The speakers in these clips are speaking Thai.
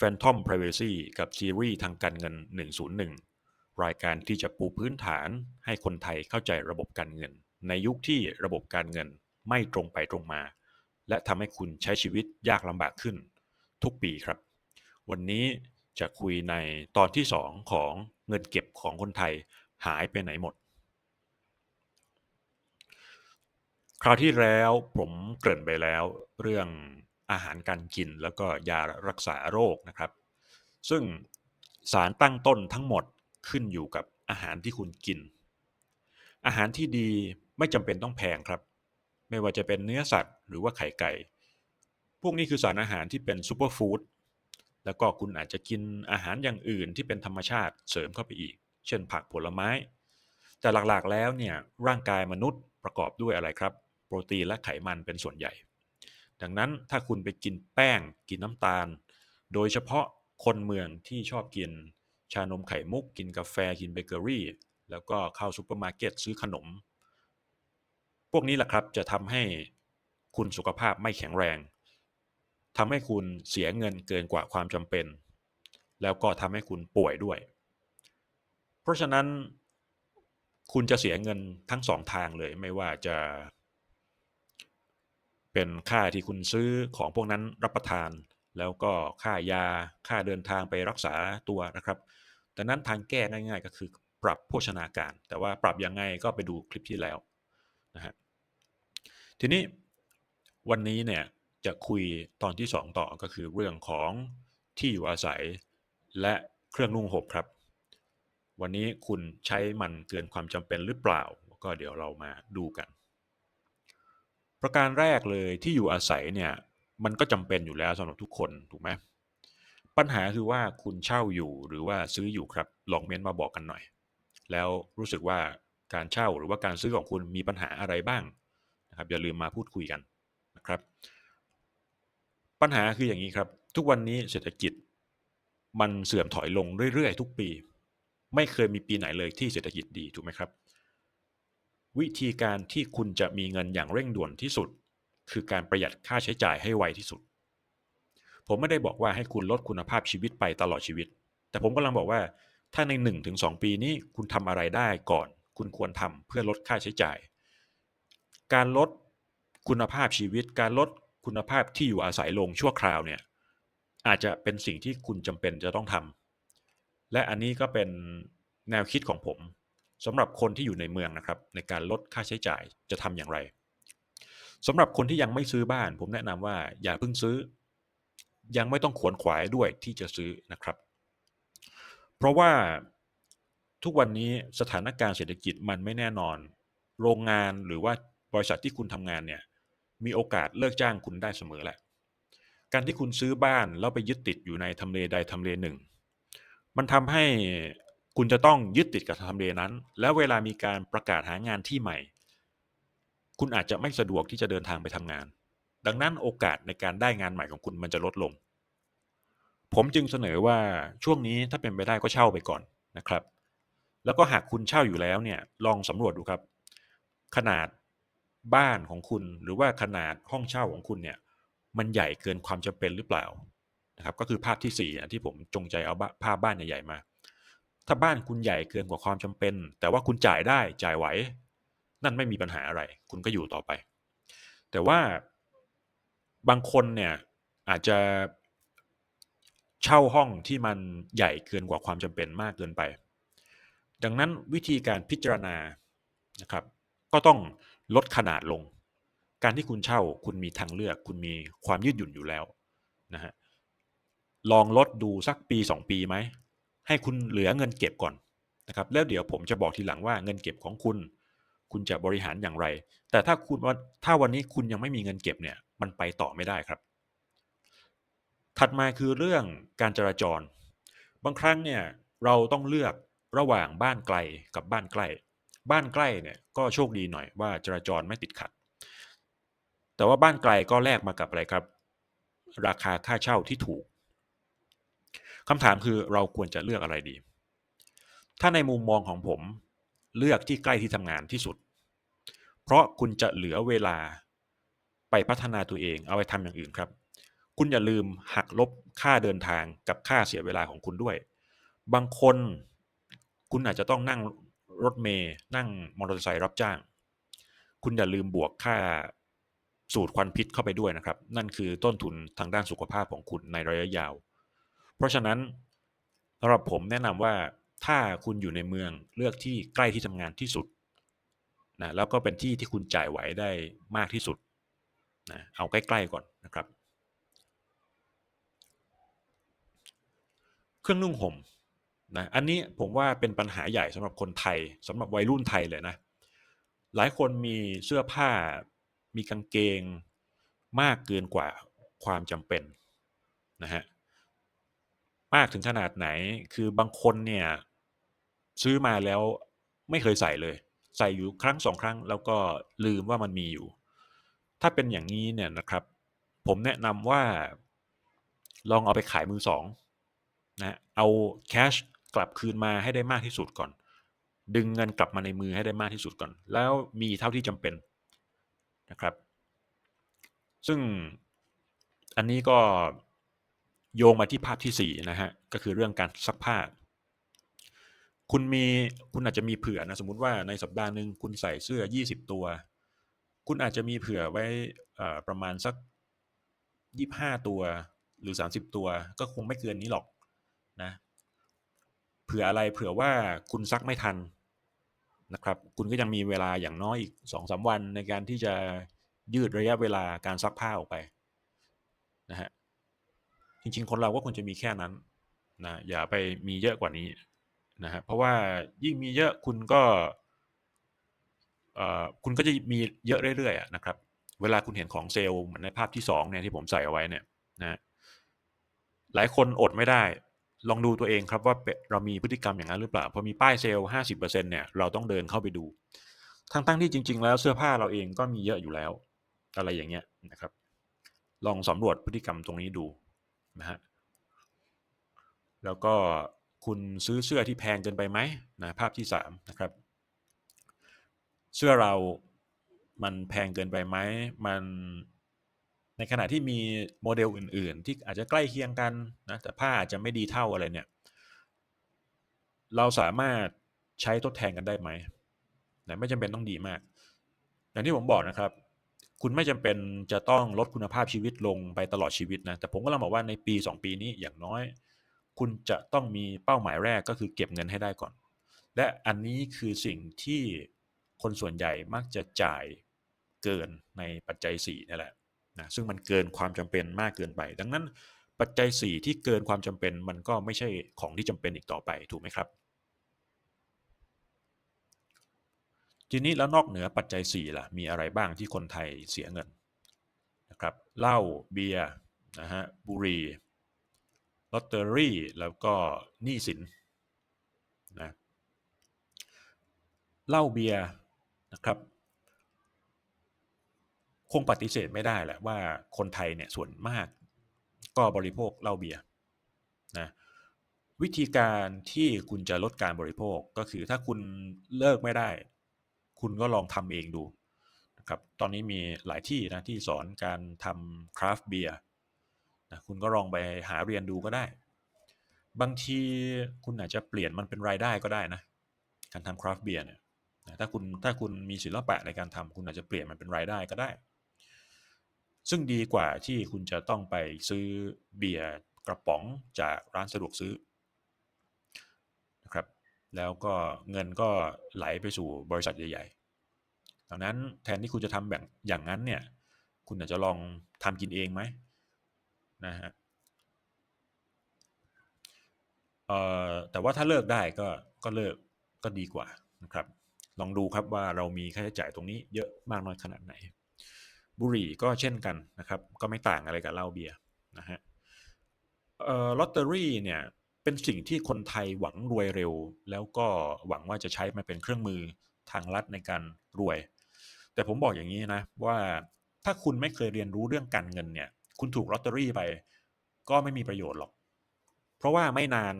Phantom Privacy กับซีรีส์ทางการเงิน 101 รายการที่จะปูพื้นฐานให้คนไทยเข้าใจระบบการเงิน ในยุคที่ระบบการเงินไม่ตรงไปตรงมา และทำให้คุณใช้ชีวิตยากลำบากขึ้น ทุกปีครับ วันนี้จะคุยในตอนที่ 2 ของเงินเก็บของคนไทยหายไปไหนหมด คราวที่แล้วผมเกริ่นไปแล้วเรื่อง อาหารการกินแล้วก็ยารักษาโรคนะครับ ซึ่งสารตั้งต้นทั้งหมดขึ้นอยู่กับอาหารที่คุณกิน อาหารที่ดีไม่จำเป็นต้องแพงครับ ไม่ว่าจะเป็นเนื้อสัตว์หรือว่าไข่ไก่ พวกนี้คือสารอาหารที่เป็นซูเปอร์ฟู้ดแล้วก็คุณอาจจะกินอาหารอย่างอื่นที่เป็นธรรมชาติเสริมเข้าไปอีก เช่นผักผลไม้ แต่หลักๆแล้วเนี่ยร่างกายมนุษย์ประกอบด้วยอะไรครับ โปรตีนและไขมันเป็นส่วนใหญ่ ดังนั้นถ้าคุณไปกินแป้งกินน้ำตาล โดยเฉพาะคนเมืองที่ชอบกินชานมไข่มุก กินกาแฟกินเบเกอรี่ แล้วก็เข้าซูเปอร์มาร์เก็ตซื้อขนม พวกนี้แหละครับจะทำให้คุณสุขภาพไม่แข็งแรงทำให้คุณเสียเงินเกินกว่าความจำเป็น แล้วก็ทำให้คุณป่วยด้วย เพราะฉะนั้นคุณจะเสียเงินทั้งสองทางเลยไม่ว่าจะ เป็นค่าที่คุณซื้อของพวกนั้นรับประทาน แล้วก็ค่ายาค่าเดินทางไปรักษาตัวนะครับดังนั้นทางแก้ง่าย ๆ ก็คือปรับโภชนาการ แต่ว่าปรับยังไงก็ไปดูคลิปที่แล้วนะฮะทีนี้วันนี้เนี่ยจะคุยตอนที่ 2 ต่อก็คือเรื่องของที่อยู่อาศัยและเครื่องนุ่งห่มครับ วันนี้คุณใช้มันเกินความจำเป็นหรือเปล่า ก็เดี๋ยวเรามาดูกัน ประการแรกเลยที่อยู่อาศัยเนี่ยมันก็จำเป็นอยู่แล้วสำหรับทุกคนถูกไหมปัญหาคือว่าคุณเช่าอยู่หรือว่าซื้ออยู่ครับลองเม้นมาบอกกันหน่อย แล้วรู้สึกว่าการเช่าหรือว่าการซื้อของคุณมีปัญหาอะไรบ้างนะครับอย่าลืมมาพูดคุยกันนะครับ ปัญหาคืออย่างนี้ครับ ทุกวันนี้เศรษฐกิจมันเสื่อมถอยลงเรื่อยๆ ทุกปี ไม่เคยมีปีไหนเลยที่เศรษฐกิจดีถูกไหมครับ วิธีการที่คุณจะมีเงินอย่างเร่งด่วนที่สุด คือการประหยัดค่าใช้จ่ายให้ไวที่สุด ผมไม่ได้บอกว่าให้คุณลดคุณภาพชีวิตไปตลอดชีวิต แต่ผมกำลังบอกว่า ถ้าใน 1-2 ปีนี้คุณทำอะไรได้ก่อน คุณควรทำเพื่อลดค่าใช้จ่าย การลดคุณภาพชีวิต การลดคุณภาพที่อยู่อาศัยลงชั่วคราวเนี่ยอาจจะเป็นสิ่งที่คุณจำเป็นจะต้องทำและอันนี้ก็เป็นแนวคิดของผม สำหรับคนที่อยู่ในเมืองนะครับในการลดค่าใช้จ่ายจะทำอย่างไรสำหรับคนที่ยังไม่ซื้อบ้าน ผมแนะนำว่าอย่าเพิ่งซื้อ ยังไม่ต้องขวนขวายด้วยที่จะซื้อนะครับ เพราะว่าทุกวันนี้สถานการณ์เศรษฐกิจมันไม่แน่นอน โรงงานหรือว่าบริษัทที่คุณทำงานเนี่ยมีโอกาสเลิกจ้างคุณได้เสมอแหละ การที่คุณซื้อบ้านแล้วไปยึดติดอยู่ในทำเลใดทำเลหนึ่ง มันทำให้ คุณจะต้องยึดติดกับทำเลนั้น แล้วเวลามีการประกาศหางานที่ใหม่ คุณอาจจะไม่สะดวกที่จะเดินทางไปทำงาน ดังนั้นโอกาสในการได้งานใหม่ของคุณมันจะลดลง ผมจึงเสนอว่าช่วงนี้ถ้าเป็นไปได้ก็เช่าไปก่อนนะครับ แล้วก็หากคุณเช่าอยู่แล้วเนี่ยลองสำรวจดูครับ ขนาดบ้านของคุณหรือว่าขนาดห้องเช่าของคุณเนี่ยมันใหญ่เกินความจำเป็นหรือเปล่านะครับก็คือภาพที่4ี่ที่ผมจงใจเอาภาพบ้านใหญ่ๆมา ถ้าบ้านคุณใหญ่เกินกว่าความจำเป็น แต่ว่าคุณจ่ายได้จ่ายไหว นั่นไม่มีปัญหาอะไร คุณก็อยู่ต่อไป แต่ว่าบางคนเนี่ยอาจจะเช่าห้องที่มันใหญ่เกินกว่าความจำเป็นมากเกินไป ดังนั้นวิธีการพิจารณานะครับ ก็ต้องลดขนาดลง การที่คุณเช่าคุณมีทางเลือก คุณมีความยืดหยุ่นอยู่แล้วนะฮะลองลดดูสักปี 2 ปีไหม ให้คุณเหลือเงินเก็บก่อนนะครับแล้วเดี๋ยวผมจะบอกทีหลังว่าเงินเก็บของคุณ คุณจะบริหารอย่างไร แต่ถ้าคุณว่าถ้าวันนี้คุณยังไม่มีเงินเก็บเนี่ยมันไปต่อไม่ได้ครับ ถัดมาคือเรื่องการจราจร บางครั้งเนี่ยเราต้องเลือกระหว่างบ้านไกลกับบ้านใกล้ บ้านใกล้เนี่ยก็โชคดีหน่อยว่าจราจรไม่ติดขัด แต่ว่าบ้านไกลก็แลกมากับอะไรครับ ราคาค่าเช่าที่ถูก คำถามคือเราควรจะเลือกอะไรดี ถ้าในมุมมองของผมเลือกที่ใกล้ที่ทำงานที่สุด เพราะคุณจะเหลือเวลาไปพัฒนาตัวเองเอาไปทำอย่างอื่นครับ คุณอย่าลืมหักลบค่าเดินทางกับค่าเสียเวลาของคุณด้วย บางคนคุณอาจจะต้องนั่งรถเมย์นั่งมอเตอร์ไซค์รับจ้าง คุณอย่าลืมบวกค่าสูตรควันพิษเข้าไปด้วยนะครับ นั่นคือต้นทุนทางด้านสุขภาพของคุณในระยะยาว เพราะฉะนั้นสำหรับผมแนะนำว่าถ้าคุณอยู่ในเมืองเลือกที่ใกล้ที่ทำงานที่สุดนะแล้วก็เป็นที่ที่คุณจ่ายไหวได้มากที่สุดนะเอาใกล้ๆก่อนนะครับ เครื่องนุ่งห่มนะอันนี้ผมว่าเป็นปัญหาใหญ่สำหรับคนไทยสำหรับวัยรุ่นไทยเลยนะหลายคนมีเสื้อผ้ามีกางเกงมากเกินกว่าความจำเป็นนะฮะ มากถึงขนาดไหน คือบางคนเนี่ย ซื้อมาแล้วไม่เคยใส่เลย ใส่อยู่ครั้งสองครั้ง แล้วก็ลืมว่ามันมีอยู่ ถ้าเป็นอย่างนี้เนี่ยนะครับ ผมแนะนำว่าลองเอาไปขายมือสองนะเอาแคชกลับคืนมาให้ได้มากที่สุดก่อน ดึงเงินกลับมาในมือให้ได้มากที่สุดก่อน แล้วมีเท่าที่จำเป็นนะครับ ซึ่งอันนี้ก็ โยงมาที่ภาพที่สี่นะฮะก็คือเรื่องการซักผ้า คุณมีคุณอาจจะมีเผื่อนะสมมติว่าในสัปดาห์หนึ่งคุณใส่เสื้อ 20 ตัว คุณอาจจะมีเผื่อไว้ประมาณสัก 25 ตัวหรือ 30 ตัว ก็คงไม่เกินนี้หรอกนะเผื่ออะไรเผื่อว่าคุณซักไม่ทันนะครับคุณก็ยังมีเวลาอย่างน้อยอีกสองสาวันในการที่จะยืดระยะเวลาการซักผ้าออกไปนะฮะ จริง ๆ คนเราก็ควรจะมีแค่นั้นนะอย่าไปมีเยอะกว่านี้นะฮะเพราะว่ายิ่งมีเยอะคุณก็คุณก็จะมีเยอะเรื่อยๆนะครับ เวลาคุณเห็นของเซลล์เหมือนในภาพที่สองเนี่ยที่ผมใส่เอาไว้เนี่ยนะหลายคนอดไม่ได้ ลองดูตัวเองครับว่าเรามีพฤติกรรมอย่างนั้นหรือเปล่าพอมีป้ายเซลล์ห้าสิบเปอร์เซ็นเนี่ยเราต้องเดินเข้าไปดู ทั้งตั้งที่จริง ๆ แล้วเสื้อผ้าเราเองก็มีเยอะอยู่แล้ว อะไรอย่างเงี้ยนะครับ ลองสำรวจพฤติกรรมตรงนี้ดู นะฮะแล้วก็คุณซื้อเสื้อที่แพงเกินไปไหมนะภาพที่สามนะครับ เสื้อเรามันแพงเกินไปไหมมันในขณะที่มีโมเดลอื่น ๆ ที่อาจจะใกล้เคียงกันนะแต่ผ้าอาจจะไม่ดีเท่าอะไรเนี่ยเราสามารถใช้ทดแทนกันได้ไหมนะไม่จำเป็นต้องดีมาก อย่างที่ผมบอกนะครับ คุณไม่จำเป็นจะต้องลดคุณภาพชีวิตลงไปตลอดชีวิตนะ แต่ผมก็ลังบอกว่าในปี 2 ปีนี้อย่างน้อย คุณจะต้องมีเป้าหมายแรกก็คือเก็บเงินให้ได้ก่อน และอันนี้คือสิ่งที่คนส่วนใหญ่มักจะจ่ายเกินในปัจจัย4นี่แหละนะซึ่งมันเกินความจำเป็นมากเกินไป ดังนั้นปัจจัย 4 ที่เกินความจำเป็นมันก็ไม่ใช่ของที่จำเป็นอีกต่อไปถูกไหมครับ ทีนี้แล้วนอกเหนือปัจจัย4ล่ะมีอะไรบ้างที่คนไทยเสียเงินนะครับเหล้าเบียร์นะฮะบุหรี่ลอตเตอรี่แล้วก็หนี้สินนะเหล้าเบียร์นะครับคงปฏิเสธไม่ได้แหละว่าคนไทยเนี่ยส่วนมากก็บริโภคเหล้าเบียร์นะวิธีการที่คุณจะลดการบริโภคก็คือถ้าคุณเลิกไม่ได้ คุณก็ลองทำเองดูนะครับตอนนี้มีหลายที่นะที่สอนการทำคราฟต์เบียร์นะคุณก็ลองไปหาเรียนดูก็ได้ บางทีคุณอาจจะเปลี่ยนมันเป็นรายได้ก็ได้นะ การทำคราฟต์เบียร์เนี่ยถ้าคุณถ้าคุณมีศิลปะในการทำคุณอาจจะเปลี่ยนมันเป็นรายได้ก็ได้ ซึ่งดีกว่าที่คุณจะต้องไปซื้อเบียร์กระป๋องจากร้านสะดวกซื้อ แล้วก็เงินก็ไหลไปสู่บริษัทใหญ่ๆ ดังนั้นแทนที่คุณจะทำแบบอย่างนั้นเนี่ย คุณอาจจะลองทำกินเองไหมนะฮะแต่ว่าถ้าเลิกได้ก็ก็เลิกก็ดีกว่านะครับ ลองดูครับว่าเรามีค่าใช้จ่ายตรงนี้เยอะมากน้อยขนาดไหน บุหรี่ก็เช่นกันนะครับ ก็ไม่ต่างอะไรกับเหล้าเบียร์นะฮะลอตเตอรี่เนี่ย เป็นสิ่งที่คนไทยหวังรวยเร็ว แล้วก็หวังว่าจะใช้มาเป็นเครื่องมือทางลัดในการรวย แต่ผมบอกอย่างนี้นะว่าถ้าคุณไม่เคยเรียนรู้เรื่องการเงินเนี่ย คุณถูกลอตเตอรี่ไป ก็ไม่มีประโยชน์หรอก เพราะว่าไม่นาน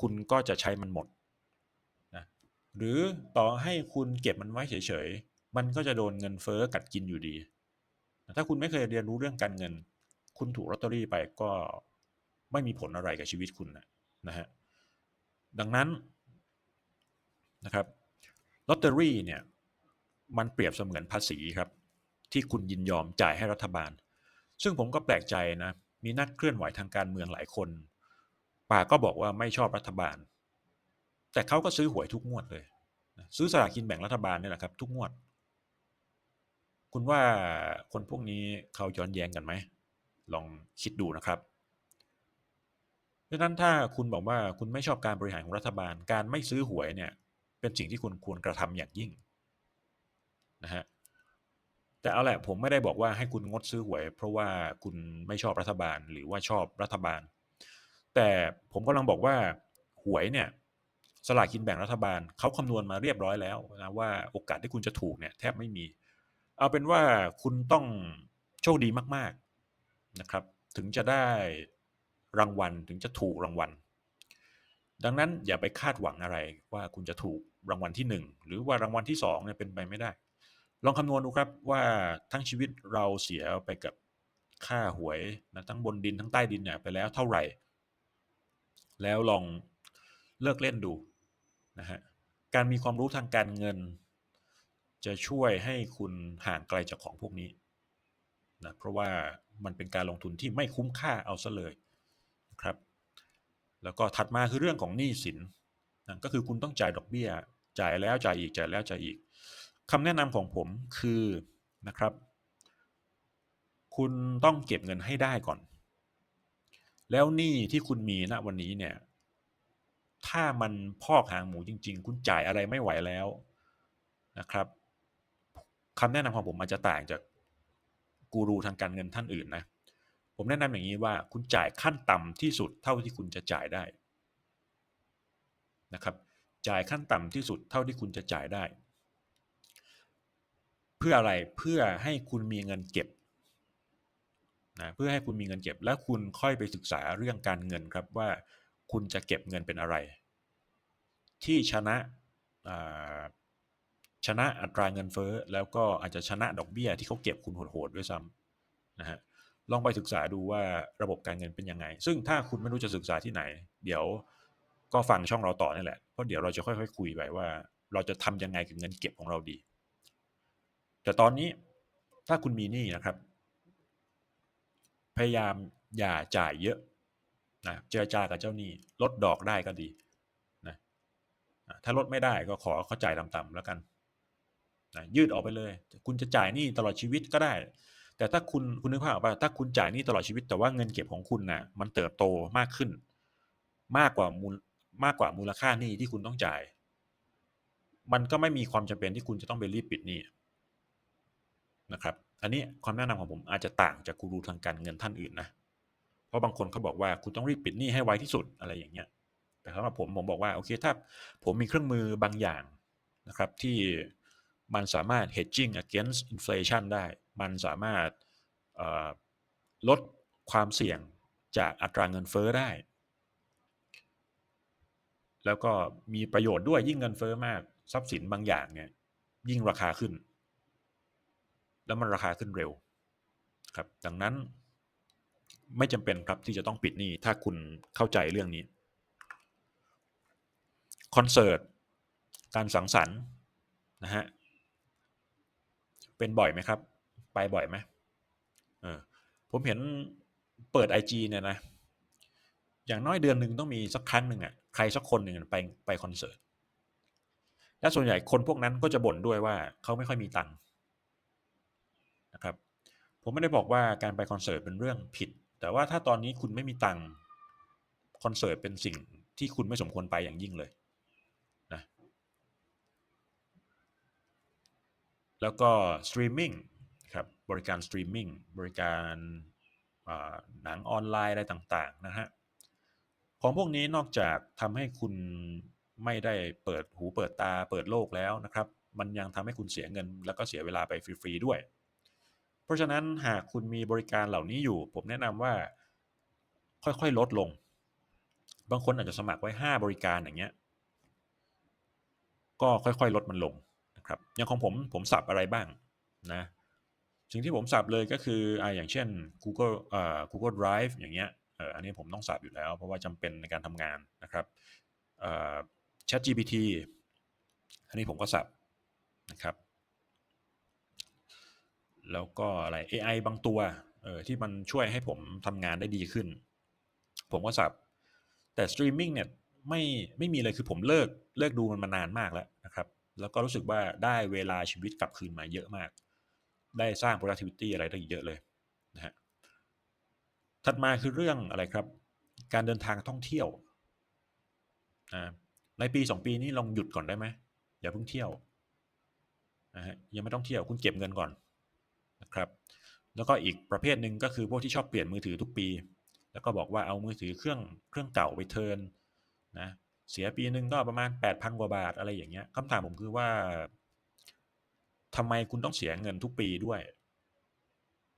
คุณก็จะใช้มันหมดนะหรือต่อให้คุณเก็บมันไว้เฉยๆ มันก็จะโดนเงินเฟอ้อกัดกินอยู่ดี ถ้าคุณไม่เคยเรียนรู้เรื่องการเงิน คุณถูกลอตเตอรี่ไปก็ไม่มีผลอะไรกับชีวิตคุณนะ นะฮะดังนั้นนะครับลอตเตอรี่เนี่ยมันเปรียบเสมือนภาษีครับ ที่คุณยินยอมจ่ายให้รัฐบาล ซึ่งผมก็แปลกใจนะมีนักเคลื่อนไหวทางการเมืองหลายคนป่ากก็บอกว่าไม่ชอบรัฐบาล แต่เขาก็ซื้อหวยทุกงวดเลยซื้อสลากกินแบ่งรัฐบาลนี่แหละครับทุกงวด คุณว่าคนพวกนี้เขาย้อนแย้งกันไหม ลองคิดดูนะครับ ดังนั้นถ้าคุณบอกว่าคุณไม่ชอบการบริหารของรัฐบาล การไม่ซื้อหวยเนี่ยเป็นสิ่งที่คุณควรกระทำอย่างยิ่งนะฮะแต่เอาแหละผมไม่ได้บอกว่าให้คุณงดซื้อหวย เพราะว่าคุณไม่ชอบรัฐบาลหรือว่าชอบรัฐบาล แต่ผมกำลังบอกว่าหวยเนี่ยสลากกินแบ่งรัฐบาลเขาคำนวณมาเรียบร้อยแล้วนะว่าโอกาสที่คุณจะถูกเนี่ยแทบไม่มี เอาเป็นว่าคุณต้องโชคดีมาก ๆนะครับ ถึงจะได้ รางวัลถึงจะถูกรางวัล ดังนั้นอย่าไปคาดหวังอะไรว่าคุณจะถูกรางวัลที่ 1 หรือว่ารางวัลที่2เนี่ยเป็นไปไม่ได้ ลองคำนวณดูครับว่าทั้งชีวิตเราเสียไปกับค่าหวยนะทั้งบนดินทั้งใต้ดินเนี่ยไปแล้วเท่าไหร่ แล้วลองเลิกเล่นดูนะฮะการมีความรู้ทางการเงิน จะช่วยให้คุณห่างไกลจากของพวกนี้นะเพราะว่ามันเป็นการลงทุนที่ไม่คุ้มค่าเอาซะเลย ครับ แล้วก็ถัดมาคือเรื่องของหนี้สินนะก็คือคุณต้องจ่ายดอกเบี้ย จ่ายแล้วจ่ายอีกจ่ายแล้วจ่ายอีกคำแนะนำของผมคือนะครับ คุณต้องเก็บเงินให้ได้ก่อน แล้วหนี้ที่คุณมีณวันนี้เนี่ยถ้ามันพอกหางหมูจริง ๆ คุณจ่ายอะไรไม่ไหวแล้วนะครับคำแนะนำของผมอาจจะต่างจากกูรูทางการเงินท่านอื่นนะ ผมแนะนำอย่างนี้ว่าคุณจ่ายขั้นต่ำที่สุดเท่าที่คุณจะจ่ายได้นะครับ จ่ายขั้นต่ำที่สุดเท่าที่คุณจะจ่ายได้ เพื่ออะไรเพื่อให้คุณมีเงินเก็บนะเพื่อให้คุณมีเงินเก็บ แล้วคุณค่อยไปศึกษาเรื่องการเงินครับว่าคุณจะเก็บเงินเป็นอะไร ที่ชนะชนะอัตราเงินเฟ้อแล้วก็อาจจะชนะดอกเบี้ยที่เขาเก็บคุณโหดๆด้วยซ้ำนะฮะ ลองไปศึกษาดูว่าระบบการเงินเป็นยังไง ซึ่งถ้าคุณไม่รู้จะศึกษาที่ไหน เดี๋ยวก็ฟังช่องเราต่อนี่แหละ เพราะเดี๋ยวเราจะค่อยๆคุยไปว่า เราจะทำยังไงกับเงินเก็บของเราดี แต่ตอนนี้ถ้าคุณมีหนี้นะครับ พยายามอย่าจ่ายเยอะนะเจรจากับเจ้าหนี้ลดดอกได้ก็ดีนะถ้าลดไม่ได้ก็ขอเขาจ่ายต่ำๆแล้วกันนะยืดออกไปเลย คุณจะจ่ายหนี้ตลอดชีวิตก็ได้ แต่ถ้าคุณคุณนึกภาพออกป่ะถ้าคุณจ่ายหนี้ตลอดชีวิตแต่ว่าเงินเก็บของคุณนะ่ะ มันเติบโตมากขึ้น มากกว่ามูลมากกว่ามูลค่าหนี้ที่คุณต้องจ่าย มันก็ไม่มีความจำเป็นที่คุณจะต้องไปรีบปิดหนี้นะครับ อันนี้ความแนะนำของผมอาจจะต่างจากกูรูทางการเงินท่านอื่นนะ เพราะบางคนเขาบอกว่าคุณต้องรีบปิดหนี้ให้ไวที่สุดอะไรอย่างเงี้ย แต่สำหรับผมผมบอกว่าโอเคถ้าผมมีเครื่องมือบางอย่างนะครับที่มันสามารถ hedging against inflation ได้ มันสามารถลดความเสี่ยงจากอัตราเงินเฟอ้อได้ แล้วก็มีประโยชน์ด้วยยิ่งเงินเฟอ้อมากทรัพย์สินบางอย่างเนี่ยยิ่งราคาขึ้น แล้วมันราคาขึ้นเร็วครับ ดังนั้นไม่จำเป็นครับที่จะต้องปิดหนี้ถ้าคุณเข้าใจเรื่องนี้คอนเสิร์ตการสังสรรค์นะฮะเป็นบ่อยไหมครับ ไปบ่อยไหมเออผมเห็นเปิดไอจีเนี่ยนะ อย่างน้อยเดือนหนึ่งต้องมีสักครั้งหนึ่งอะใครสักคนหนึ่งไปไปคอนเสิร์ตและส่วนใหญ่คนพวกนั้นก็จะบ่นด้วยว่าเขาไม่ค่อยมีตังค์นะครับ ผมไม่ได้บอกว่าการไปคอนเสิร์ตเป็นเรื่องผิด แต่ว่าถ้าตอนนี้คุณไม่มีตังค์คอนเสิร์ตเป็นสิ่งที่คุณไม่สมควรไปอย่างยิ่งเลยนะแล้วก็สตรีมมิ่ง ครับบริการสตรีมมิ่งบริการหนังออนไลน์อะไรต่างๆนะฮะของพวกนี้นอกจากทำให้คุณไม่ได้เปิดหูเปิดตาเปิดโลกแล้วนะครับ มันยังทำให้คุณเสียเงิน แล้วก็เสียเวลาไปฟรีๆด้วย เพราะฉะนั้นหากคุณมีบริการเหล่านี้อยู่ ผมแนะนำว่าค่อยๆลดลง บางคนอาจจะสมัครไว้ 5 บริการอย่างเงี้ย ก็ค่อยๆลดมันลงนะครับอย่างของผมผมสับอะไรบ้างนะ สิ่งที่ผมสับเลยก็คืออ่าอย่างเช่น Google เอ่อ Google Drive อย่างเงี้ยเอออันนี้ผมต้องสับอยู่แล้ว เพราะว่าจำเป็นในการทำงานนะครับเอ่อ ChatGPT อันนี้ผมก็สับนะครับ แล้วก็อะไร AI บางตัวเออที่มันช่วยให้ผมทำงานได้ดีขึ้น ผมก็สับ แต่สตรีมมิ่งเนี่ยไม่ไม่มีเลยคือผมเลิกเลิกดูมันมานานมากแล้วนะครับ แล้วก็รู้สึกว่าได้เวลาชีวิตกลับคืนมาเยอะมาก ได้สร้าง productivity อะไรได้เยอะเลยนะฮะถัดมาคือเรื่องอะไรครับ การเดินทางท่องเที่ยวนะในปีสองปีนี้ลองหยุดก่อนได้ไหมอย่าเพิ่งเที่ยวนะฮะยังไม่ต้องเที่ยวคุณเก็บเงินก่อนนะครับ แล้วก็อีกประเภทหนึ่งก็คือพวกที่ชอบเปลี่ยนมือถือทุกปี แล้วก็บอกว่าเอามือถือเครื่องเครื่องเก่าไปเทิร์นนะเสียปีหนึ่งก็ประมาณ 8,000 กว่าบาทอะไรอย่างเงี้ยคำถามผมคือว่า ทำไมคุณต้องเสียเงินทุกปีด้วย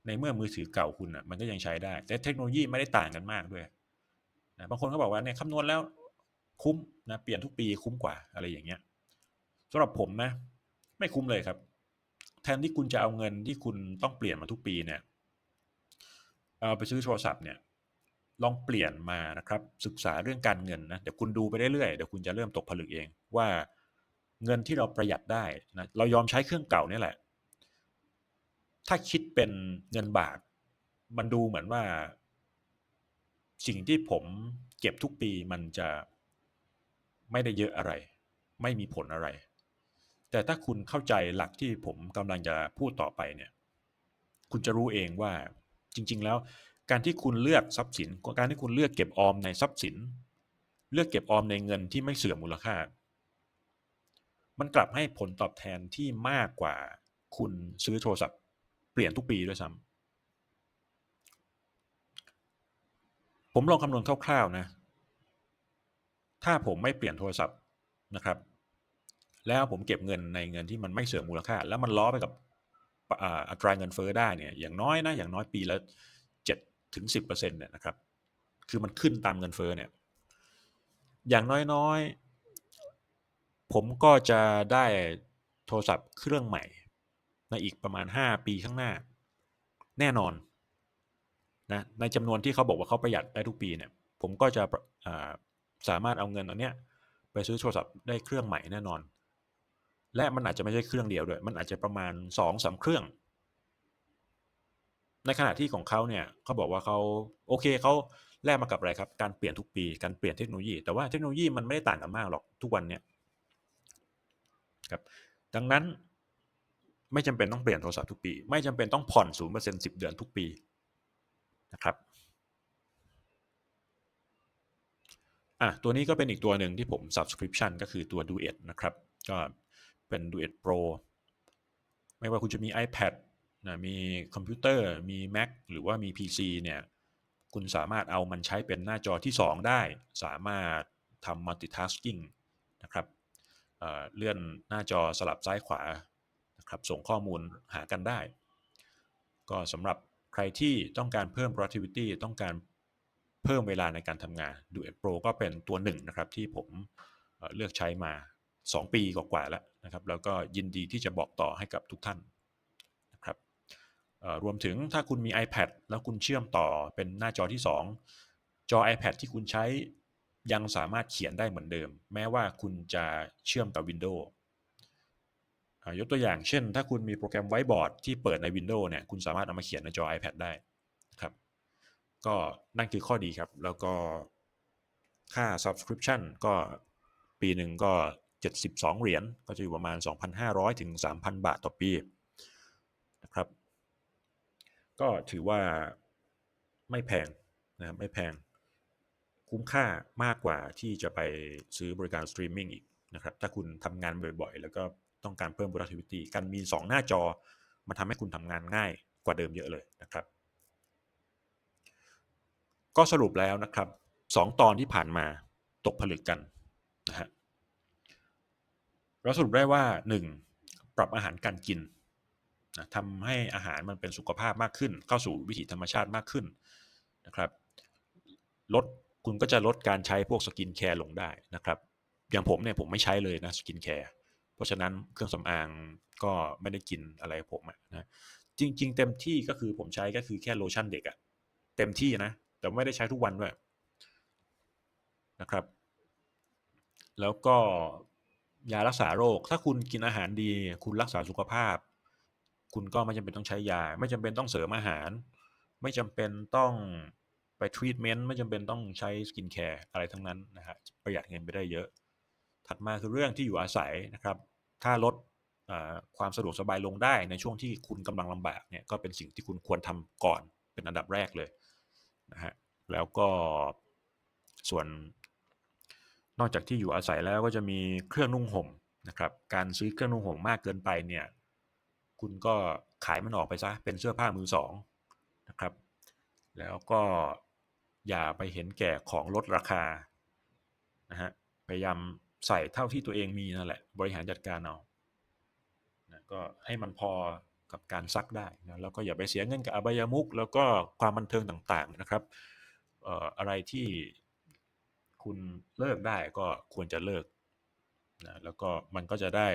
ในเมื่อมือถือเก่าคุณอะ มันก็ยังใช้ได้ แต่เทคโนโลยีไม่ได้ต่างกันมากด้วยนะบางคนก็บอกว่าเนี่ยคำนวณแล้วคุ้มนะเปลี่ยนทุกปีคุ้มกว่าอะไรอย่างเงี้ยสำหรับผมนะ ไม่คุ้มเลยครับ แทนที่คุณจะเอาเงินที่คุณต้องเปลี่ยนมาทุกปีเนี่ยเอาไปซื้อโทรศัพท์เนี่ยลองเปลี่ยนมานะครับศึกษาเรื่องการเงินนะเดี๋ยวคุณดูไปเรื่อยๆเดี๋ยวคุณจะเริ่มตกผลึกเองว่า เงินที่เราประหยัดได้นะเรายอมใช้เครื่องเก่านี่แหละ ถ้าคิดเป็นเงินบาท มันดูเหมือนว่า สิ่งที่ผมเก็บทุกปีมันจะไม่ได้เยอะอะไร ไม่มีผลอะไร แต่ถ้าคุณเข้าใจหลักที่ผมกำลังจะพูดต่อไปเนี่ย คุณจะรู้เองว่าจริง ๆ แล้ว การที่คุณเลือกทรัพย์สิน การที่คุณเลือกเก็บออมในทรัพย์สิน เลือกเก็บออมในเงินที่ไม่เสื่อมมูลค่า มันกลับให้ผลตอบแทนที่มากกว่าคุณซื้อโทรศัพท์เปลี่ยนทุกปีด้วยซ้ำผมลองคำนวณคร่าวๆนะ ถ้าผมไม่เปลี่ยนโทรศัพท์นะครับ แล้วผมเก็บเงินในเงินที่มันไม่เสื่อมมูลค่า แล้วมันล้อไปกับอัตราเงินเฟ้อได้เนี่ยอย่างน้อยนะอย่างน้อยปีละเจ็ดถึงสิบเปอร์เซ็นต์เนี่ยนะครับ คือมันขึ้นตามเงินเฟ้อเนี่ยอย่างน้อยๆ ผมก็จะได้โทรศัพท์เครื่องใหม่ ในอีกประมาณ 5 ปีข้างหน้า แน่นอนนะในจำนวนที่เขาบอกว่าเขาประหยัดได้ทุกปีเนี่ย ผมก็จะสามารถเอาเงินตรงนี้ไปซื้อโทรศัพท์ได้เครื่องใหม่แน่นอน และมันอาจจะไม่ใช่เครื่องเดียวด้วย มันอาจจะประมาณ2อสาเครื่อง ในขณะที่ของเขาเนี่ยเขาบอกว่าเขาโอเคเขาแลกมากับอะไรครับ การเปลี่ยนทุกปี การเปลี่ยนเทคโนโลยี แต่ว่าเทคโนโลยีมันไม่ได้ต่างกันมากหรอกทุกวันเนี่ย ครับดังนั้นไม่จำเป็นต้องเปลี่ยนโทรศัพท์ทุกปี ไม่จำเป็นต้องผ่อนศูนย์เปอร์เซ็นต์สิบเดือนทุกปีนะครับอะตัวนี้ก็เป็นอีกตัวหนึ่งที่ผม subscription ก็คือตัว Duet นะครับ ก็เป็น Duet Pro ไม่ว่าคุณจะมี iPad นะมีคอมพิวเตอร์ มี Mac หรือว่ามี PC เนี่ย คุณสามารถเอามันใช้เป็นหน้าจอที่ 2 ได้ สามารถทำ multitasking นะครับ เลื่อนหน้าจอสลับซ้ายขวานะครับส่งข้อมูลหากันได้ ก็สำหรับใครที่ต้องการเพิ่ม productivity ต้องการเพิ่มเวลาในการทำงาน Duet Pro ก็เป็นตัวหนึ่งนะครับที่ผมเลือกใช้มา 2 ปีกว่าๆแล้วนะครับแล้วก็ยินดีที่จะบอกต่อให้กับทุกท่านนะครับรวมถึงถ้าคุณมี iPad แล้วคุณเชื่อมต่อเป็นหน้าจอที่ 2 จอ iPad ที่คุณใช้ ยังสามารถเขียนได้เหมือนเดิม แม้ว่าคุณจะเชื่อมกับ Windows ยกตัวอย่างเช่น ถ้าคุณมีโปรแกรมไวบอร์ดที่เปิดใน Windows เนี่ยคุณสามารถเอามาเขียนในจอ iPad ได้ครับ ก็นั่นคือข้อดีครับ แล้วก็ค่า subscription ก็ปีหนึ่งก็ 72 เหรียญก็จะอยู่ประมาณ 2,500 ถึง 3,000 บาทต่อปีนะครับ ก็ถือว่าไม่แพงนะครับไม่แพง คุ้มค่ามากกว่าที่จะไปซื้อบริการสตรีมมิ่งอีกนะครับถ้าคุณทำงานบ่อยๆ แล้วก็ต้องการเพิ่ม productivity การมี 2 หน้าจอ มันทำให้คุณทำงานง่ายกว่าเดิมเยอะเลยนะครับ ก็สรุปแล้วนะครับสองตอนที่ผ่านมาตกผลึกกันนะฮะเราสรุปได้ว่า 1. ปรับอาหารการกินนะทำให้อาหารมันเป็นสุขภาพมากขึ้น เข้าสู่วิถีธรรมชาติมากขึ้นนะครับ ลด คุณก็จะลดการใช้พวกสกินแคร์ลงได้นะครับ อย่างผมเนี่ยผมไม่ใช้เลยนะสกินแคร์เพราะฉะนั้นเครื่องสำอางก็ไม่ได้กินอะไรผมนะจริง ๆ เต็มที่ก็คือผมใช้ก็คือแค่โลชั่นเด็กอะเต็มที่นะ แต่ไม่ได้ใช้ทุกวันด้วยนะครับ แล้วก็ยารักษาโรค ถ้าคุณกินอาหารดี คุณรักษาสุขภาพ คุณก็ไม่จำเป็นต้องใช้ยา ไม่จำเป็นต้องเสริมอาหาร ไม่จำเป็นต้อง ทรีทเมนต์ไม่จำเป็นต้องใช้สกินแคร์อะไรทั้งนั้นนะฮะประหยัดเงินไปได้เยอะ ถัดมาคือเรื่องที่อยู่อาศัยนะครับ ถ้าลดความสะดวกสบายลงได้ในช่วงที่คุณกำลังลำบากเนี่ยก็เป็นสิ่งที่คุณควรทำก่อนเป็นอันดับแรกเลยนะฮะแล้วก็ส่วนนอกจากที่อยู่อาศัยแล้วก็จะมีเครื่องนุ่งห่มนะครับการซื้อเครื่องนุ่งห่มมากเกินไปเนี่ยคุณก็ขายมันออกไปซะเป็นเสื้อผ้ามือสองนะครับแล้วก็ อย่าไปเห็นแก่ของลดราคานะฮะพยายามใส่เท่าที่ตัวเองมีนั่นแหละ บริหารจัดการเอานะก็ให้มันพอกับการซักได้นะแล้วก็อย่าไปเสียเงินกับอบายามุกแล้วก็ความบันเทิงต่างๆนะครับเอ่ออะไรที่คุณเลิกได้ก็ควรจะเลิกนะแล้วก็มันก็จะได้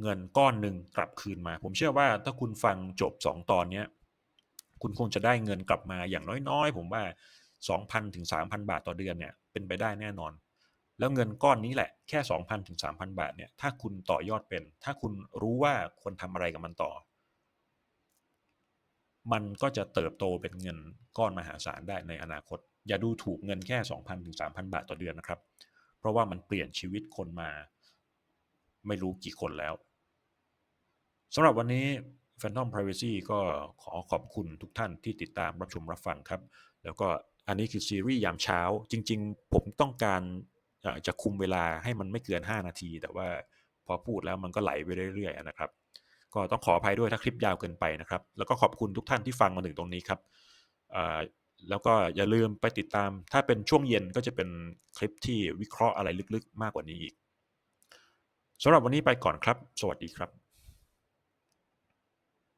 เงินก้อนหนึ่งกลับคืนมา ผมเชื่อว่าถ้าคุณฟังจบ 2 ตอนนี้คุณคงจะได้เงินกลับมาอย่างน้อยๆ ผมว่า 2,000ถึง3,000 บาทต่อเดือนเนี่ยเป็นไปได้แน่นอน แล้วเงินก้อนนี้แหละแค่ 2,000ถึง3,000 บาทเนี่ยถ้าคุณต่อยอดเป็น ถ้าคุณรู้ว่าควรทำอะไรกับมันต่อ มันก็จะเติบโตเป็นเงินก้อนมหาศาลได้ในอนาคต อย่าดูถูกเงินแค่ 2,000ถึง3,000 บาทต่อเดือนนะครับ เพราะว่ามันเปลี่ยนชีวิตคนมา ไม่รู้กี่คนแล้วสำหรับวันนี้ Phantom Privacy ก็ขอขอบคุณทุกท่านที่ติดตามรับชมรับฟังครับ แล้วก็ อันนี้คือซีรีส์ยามเช้า จริง ๆ ผมต้องการจะคุมเวลาให้มันไม่เกิน 5 นาที แต่ว่าพอพูดแล้วมันก็ไหลไปเรื่อยๆนะครับ ก็ต้องขออภัยด้วยถ้าคลิปยาวเกินไปนะครับ แล้วก็ขอบคุณทุกท่านที่ฟังมาถึงตรงนี้ครับแล้วก็อย่าลืมไปติดตาม ถ้าเป็นช่วงเย็นก็จะเป็นคลิปที่วิเคราะห์อะไรลึกๆ มากกว่านี้อีกสำหรับวันนี้ไปก่อนครับ สวัสดีครับ